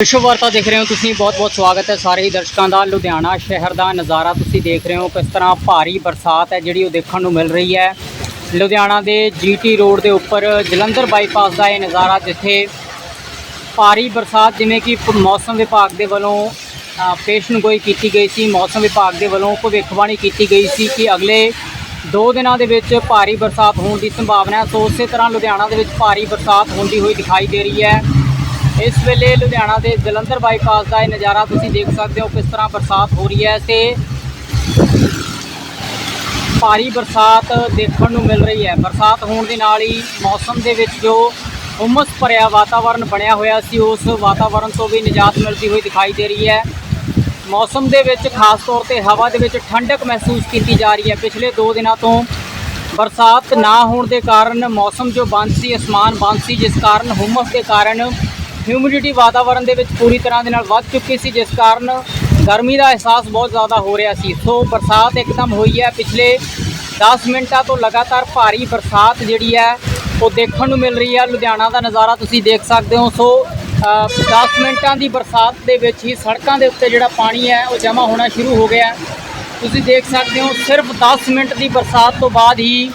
ਵਿਸ਼ਵ ਵਾਰਤਾ ਦੇਖ ਰਹੇ ਹੋ ਤੁਸੀਂ ਬਹੁਤ-ਬਹੁਤ ਸਵਾਗਤ ਹੈ ਸਾਰੇ ਹੀ ਦਰਸ਼ਕਾਂ ਦਾ। ਲੁਧਿਆਣਾ ਸ਼ਹਿਰ ਦਾ ਨਜ਼ਾਰਾ ਤੁਸੀਂ ਦੇਖ ਰਹੇ ਹੋ ਕਿਸ ਤਰ੍ਹਾਂ ਭਾਰੀ ਬਰਸਾਤ ਹੈ ਜਿਹੜੀ ਉਹ ਦੇਖਣ ਨੂੰ ਮਿਲ ਰਹੀ ਹੈ। ਲੁਧਿਆਣਾ ਦੇ ਜੀਟੀ ਰੋਡ ਦੇ ਉੱਪਰ ਜਲੰਧਰ ਬਾਈਪਾਸ ਦਾ ਇਹ ਨਜ਼ਾਰਾ ਜਿੱਥੇ ਭਾਰੀ ਬਰਸਾਤ ਜਿਵੇਂ ਕਿ ਮੌਸਮ ਵਿਭਾਗ ਦੇ ਵੱਲੋਂ ਅ, ਪੇਸ਼ਨਗੋਈ ਕੀਤੀ ਗਈ ਸੀ। ਮੌਸਮ ਵਿਭਾਗ ਦੇ ਵੱਲੋਂ ਭਵਿੱਖਬਾਣੀ ਕੀਤੀ ਗਈ ਸੀ ਕਿ ਅਗਲੇ 2 ਦਿਨਾਂ ਦੇ ਵਿੱਚ ਭਾਰੀ ਬਰਸਾਤ ਹੋਣ ਦੀ ਸੰਭਾਵਨਾ ਹੈ। ਸੋ ਉਸੇ ਤਰ੍ਹਾਂ ਲੁਧਿਆਣਾ ਦੇ ਵਿੱਚ ਭਾਰੀ ਬਰਸਾਤ ਹੁੰਦੀ ਹੋਈ ਦਿਖਾਈ ਦੇ ਰਹੀ ਹੈ। ਇਸ ਵੇਲੇ ਲੁਧਿਆਣਾ ਦੇ ਜਲੰਧਰ ਬਾਈਪਾਸ ਦਾ ਇਹ ਨਜ਼ਾਰਾ ਤੁਸੀਂ ਦੇਖ ਸਕਦੇ ਹੋ ਕਿਸ ਤਰ੍ਹਾਂ ਬਰਸਾਤ ਹੋ ਰਹੀ ਹੈ ਤੇ ਭਾਰੀ ਬਰਸਾਤ ਦੇਖਣ ਨੂੰ ਮਿਲ ਰਹੀ ਹੈ। ਬਰਸਾਤ ਹੋਣ ਦੇ ਨਾਲ ਹੀ ਮੌਸਮ ਦੇ ਵਿੱਚ ਜੋ ਹੁਮਸ ਭਰਿਆ ਵਾਤਾਵਰਣ ਬਣਿਆ ਹੋਇਆ ਸੀ, ਉਸ ਵਾਤਾਵਰਣ ਤੋਂ ਵੀ ਨਿਜਾਤ ਮਿਲਦੀ ਹੋਈ ਦਿਖਾਈ ਦੇ ਰਹੀ ਹੈ। ਮੌਸਮ ਦੇ ਵਿੱਚ ਖਾਸ ਤੌਰ ਤੇ ਹਵਾ ਦੇ ਵਿੱਚ ਠੰਡਕ ਮਹਿਸੂਸ ਕੀਤੀ ਜਾ ਰਹੀ ਹੈ। ਪਿਛਲੇ 2 ਦਿਨਾਂ ਤੋਂ ਬਰਸਾਤ ਨਾ ਹੋਣ ਦੇ ਕਾਰਨ ਮੌਸਮ ਜੋ ਬੰਦ ਸੀ, ਅਸਮਾਨ ਬੰਦ ਸੀ, ਜਿਸ ਕਾਰਨ ਹੁਮਸ ਦੇ ਕਾਰਨ ਹਿਊਮਿਡਿਟੀ ਵਾਤਾਵਰਣ ਦੇ ਵਿੱਚ ਪੂਰੀ ਤਰ੍ਹਾਂ ਦੇ ਨਾਲ ਵੱਧ ਚੁੱਕੀ ਸੀ ਜਿਸ ਕਾਰਨ ਗਰਮੀ ਦਾ ਅਹਿਸਾਸ ਬਹੁਤ ਜ਼ਿਆਦਾ ਹੋ ਰਿਹਾ ਸੀ। ਸੋ ਬਰਸਾਤ ਇੱਕਦਮ ਹੋਈ ਹੈ। ਪਿਛਲੇ 10 ਮਿੰਟਾਂ ਤੋਂ ਲਗਾਤਾਰ ਭਾਰੀ ਬਰਸਾਤ ਜਿਹੜੀ ਹੈ ਉਹ ਦੇਖਣ ਨੂੰ ਮਿਲ ਰਹੀ ਹੈ। ਲੁਧਿਆਣਾ ਦਾ ਨਜ਼ਾਰਾ ਤੁਸੀਂ ਦੇਖ ਸਕਦੇ ਹੋ। ਸੋ ਅ, 10 ਮਿੰਟਾਂ ਦੀ ਬਰਸਾਤ ਦੇ ਵਿੱਚ ਹੀ ਸੜਕਾਂ ਦੇ ਉੱਤੇ ਜਿਹੜਾ ਪਾਣੀ ਹੈ ਉਹ ਜਮ੍ਹਾਂ ਹੋਣਾ ਸ਼ੁਰੂ ਹੋ ਗਿਆ। ਤੁਸੀਂ ਦੇਖ ਸਕਦੇ ਹੋ ਸਿਰਫ 10 ਮਿੰਟ ਦੀ ਬਰਸਾਤ ਤੋਂ ਬਾਅਦ ਹੀ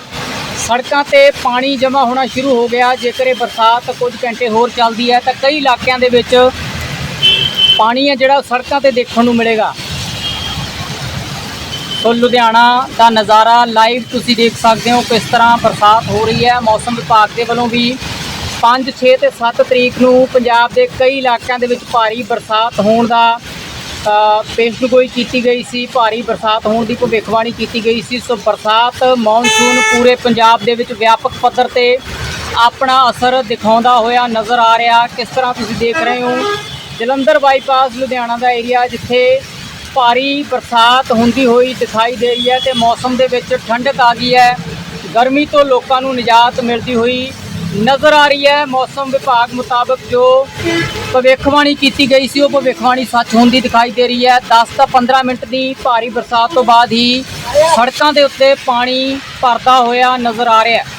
ਸੜਕਾਂ ਤੇ ਪਾਣੀ ਜਮ੍ਹਾਂ ਹੋਣਾ ਸ਼ੁਰੂ ਹੋ ਗਿਆ। ਜੇਕਰ ਇਹ ਬਰਸਾਤ ਕੁਝ ਘੰਟੇ ਹੋਰ ਚੱਲਦੀ ਹੈ, ਤਾਂ ਕਈ ਇਲਾਕਿਆਂ ਦੇ ਵਿੱਚ ਪਾਣੀ ਹੈ ਜਿਹੜਾ ਸੜਕਾਂ ਤੇ ਦੇਖਣ ਨੂੰ ਮਿਲੇਗਾ। ਸੋ ਲੁਧਿਆਣਾ ਦਾ ਨਜ਼ਾਰਾ ਲਾਈਵ ਤੁਸੀਂ ਦੇਖ ਸਕਦੇ ਹੋ ਕਿਸ ਤਰ੍ਹਾਂ ਬਰਸਾਤ ਹੋ ਰਹੀ ਹੈ। ਮੌਸਮ ਵਿਭਾਗ ਦੇ ਵੱਲੋਂ ਵੀ 5 6 ਤੇ 7 ਤਰੀਕ ਨੂੰ ਪੰਜਾਬ ਦੇ ਕਈ ਇਲਾਕਿਆਂ ਦੇ ਵਿੱਚ ਭਾਰੀ ਬਰਸਾਤ ਹੋਣ ਦਾ ਅ, ਪੇਸ਼ਗੋਈ ਕੀਤੀ ਗਈ ਸੀ ਭਾਰੀ ਬਰਸਾਤ ਹੋਣ ਦੀ ਭਵਿੱਖਬਾਣੀ ਕੀਤੀ ਗਈ ਸੀ। ਸੋ ਬਰਸਾਤ ਮੌਨਸੂਨ ਪੂਰੇ ਪੰਜਾਬ ਦੇ ਵਿੱਚ ਵਿਆਪਕ ਪੱਧਰ ਤੇ ਆਪਣਾ ਅਸਰ ਦਿਖਾਉਂਦਾ ਹੋਇਆ ਨਜ਼ਰ ਆ ਰਿਹਾ। ਕਿਸ ਤਰ੍ਹਾਂ ਤੁਸੀਂ ਦੇਖ ਰਹੇ ਹੋ? ਜਲੰਧਰ ਬਾਈਪਾਸ ਲੁਧਿਆਣਾ ਦਾ ਏਰੀਆ ਜਿੱਥੇ ਭਾਰੀ ਬਰਸਾਤ ਹੁੰਦੀ ਹੋਈ ਦਿਖਾਈ ਦੇ ਰਹੀ ਹੈ ਤੇ ਮੌਸਮ ਦੇ ਵਿੱਚ ਠੰਡਕ ਆ ਗਈ ਹੈ। ਗਰਮੀ ਤੋਂ ਲੋਕਾਂ ਨੂੰ ਨਿਜਾਤ ਮਿਲਦੀ ਹੋਈ ਨਜ਼ਰ ਆ ਰਹੀ ਹੈ ਮੌਸਮ ਵਿਭਾਗ ਮੁਤਾਬਕ ਜੋ ਭਵਿੱਖਬਾਣੀ ਕੀਤੀ ਗਈ ਸੀ, ਉਹ ਭਵਿੱਖਬਾਣੀ ਸੱਚ ਹੁੰਦੀ ਦਿਖਾਈ ਦੇ ਰਹੀ ਹੈ। 10 ਤੋਂ 15 ਮਿੰਟ ਦੀ ਭਾਰੀ ਬਰਸਾਤ ਤੋਂ ਬਾਅਦ ਹੀ ਸੜਕਾਂ ਦੇ ਉੱਤੇ ਪਾਣੀ ਭਰਦਾ ਹੋਇਆ ਨਜ਼ਰ ਆ ਰਿਹਾ ਹੈ।